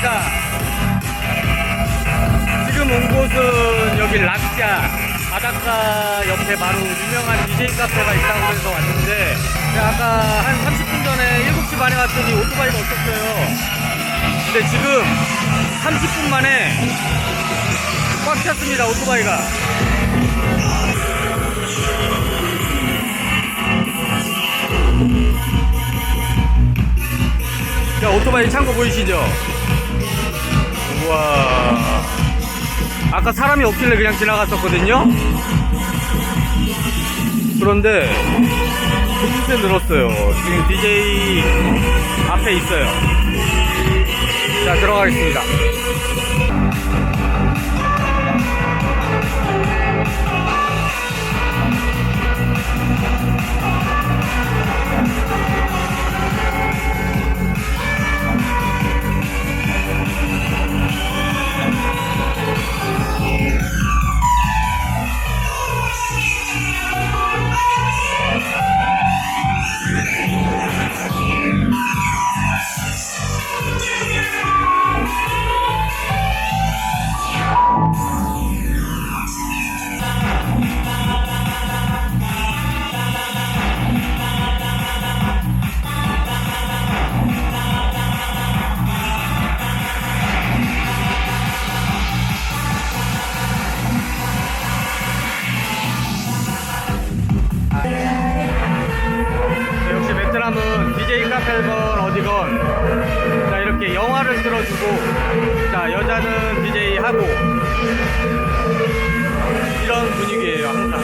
왔습니다. 지금 온 곳은 여기 락자 바닷가 옆에 바로 유명한 DJ 카페가 있다고 해서 왔는데 아까 한 30분 전에 7시 반에 왔더니 오토바이가 없었어요. 근데 지금 30분 만에 꽉 찼습니다 오토바이가. 자 오토바이 창고 보이시죠? 우와. 아까 사람이 없길래 그냥 지나갔었거든요? 그런데 금세 늘었어요. 지금 DJ 앞에 있어요. 자 들어가겠습니다 DJ 카페건 어디건. 자 이렇게 영화를 틀어주고 자 여자는 DJ 하고. 이런 분위기예요 항상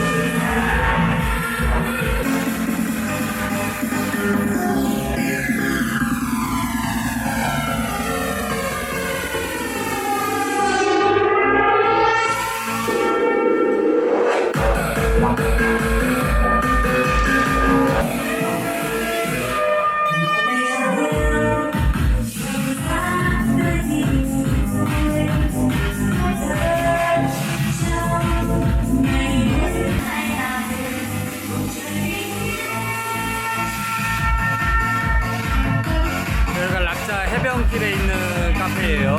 락자 해변길에 있는 카페예요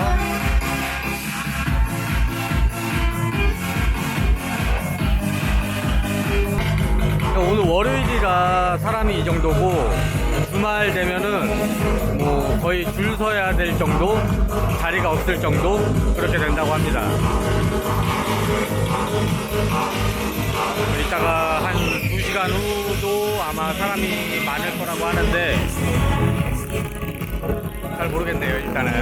오늘 월요일이라 사람이 이 정도고 주말 되면은 뭐 거의 줄 서야 될 정도 자리가 없을 정도 그렇게 된다고 합니다. 이따가 한 2시간 후도 아마 사람이 많을 거라고 하는데 잘 모르겠네요 일단은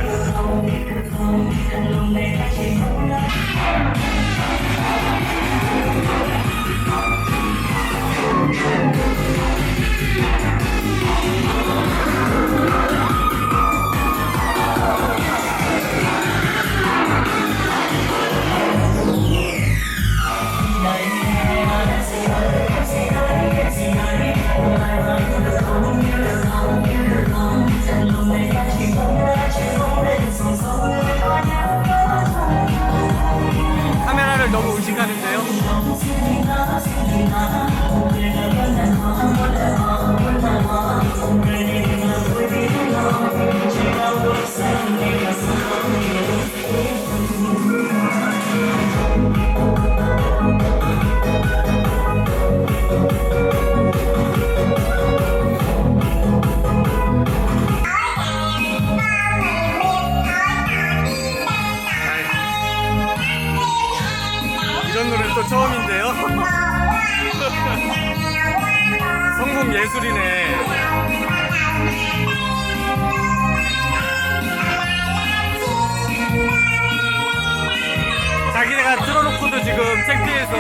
창피해서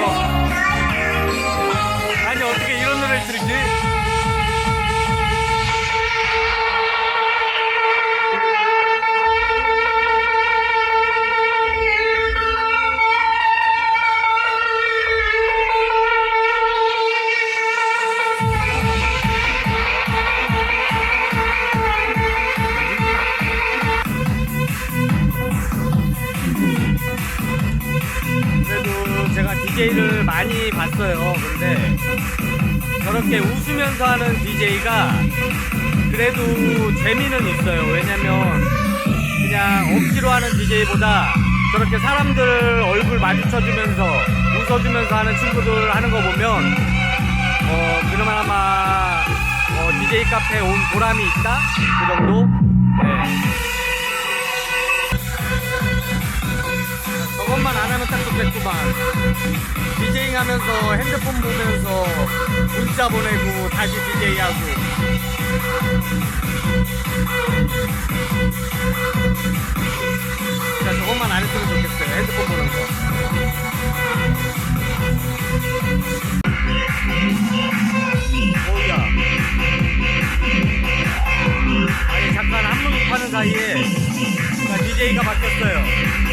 아니 어떻게 이런 노래를 들지? 그래도 제가 DJ를 많이 봤어요. 근데 저렇게 웃으면서 하는 DJ가 그래도 재미는 있어요. 왜냐면 그냥 억지로 하는 DJ보다 저렇게 사람들 얼굴 마주쳐주면서 웃어주면서 하는 친구들 하는 거 보면 어 그나마 어, DJ 카페에 온 보람이 있다 그 정도. 네. 하면 딱 좋겠구만. 디제잉 하면서 핸드폰 보면서 문자 보내고 다시 디제이 하고. 진짜 저것만 안 했으면 좋겠어요. 핸드폰 보는 거. 뭐야. 아니, 잠깐 한문 파는 사이에 DJ가 바뀌었어요.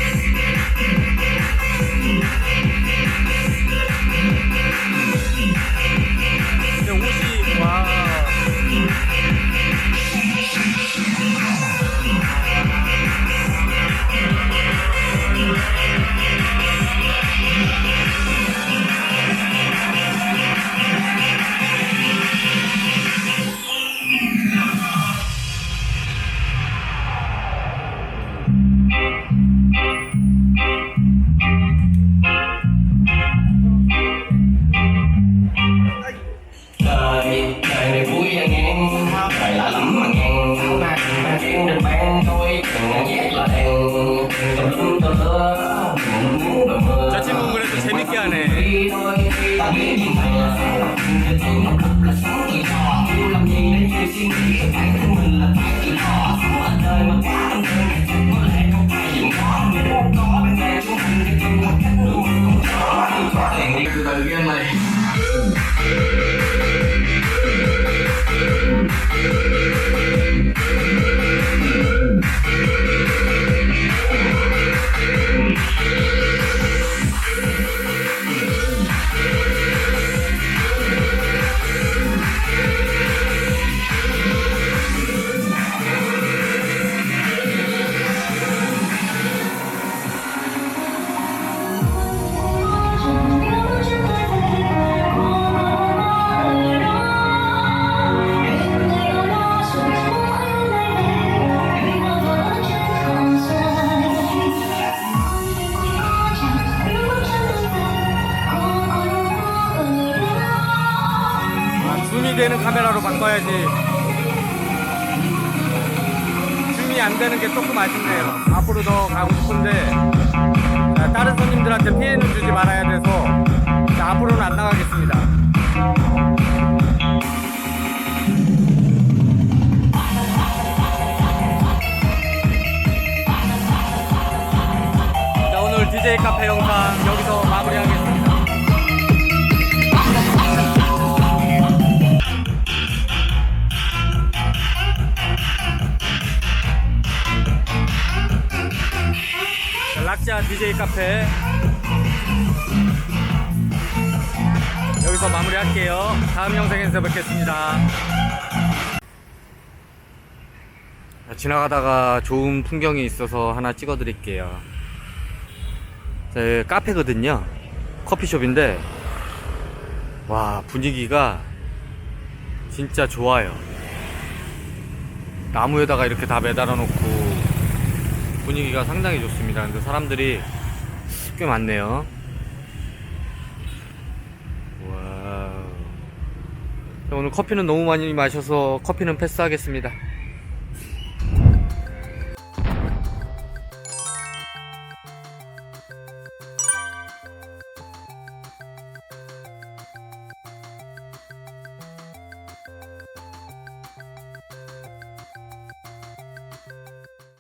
재밌 되는 카메라로 바꿔야지. 줌이 안 되는 게 조금 아쉽네요. 앞으로 더 가고 싶은데 자, 다른 손님들한테 피해는 주지 말아야 돼서 자, 앞으로는 안 나가겠습니다. DJ 카페 영상 여기서 자, 락자 DJ 카페 여기서 마무리할게요. 다음 영상에서 뵙겠습니다. 자, 지나가다가 좋은 풍경이 있어서 하나 찍어드릴게요. 제 카페거든요. 커피숍인데 와 분위기가 진짜 좋아요. 나무에다가 이렇게 다 매달아 놓고 분위기가 상당히 좋습니다. 근데 사람들이 꽤 많네요. 와우. 오늘 커피는 너무 많이 마셔서 커피는 패스하겠습니다.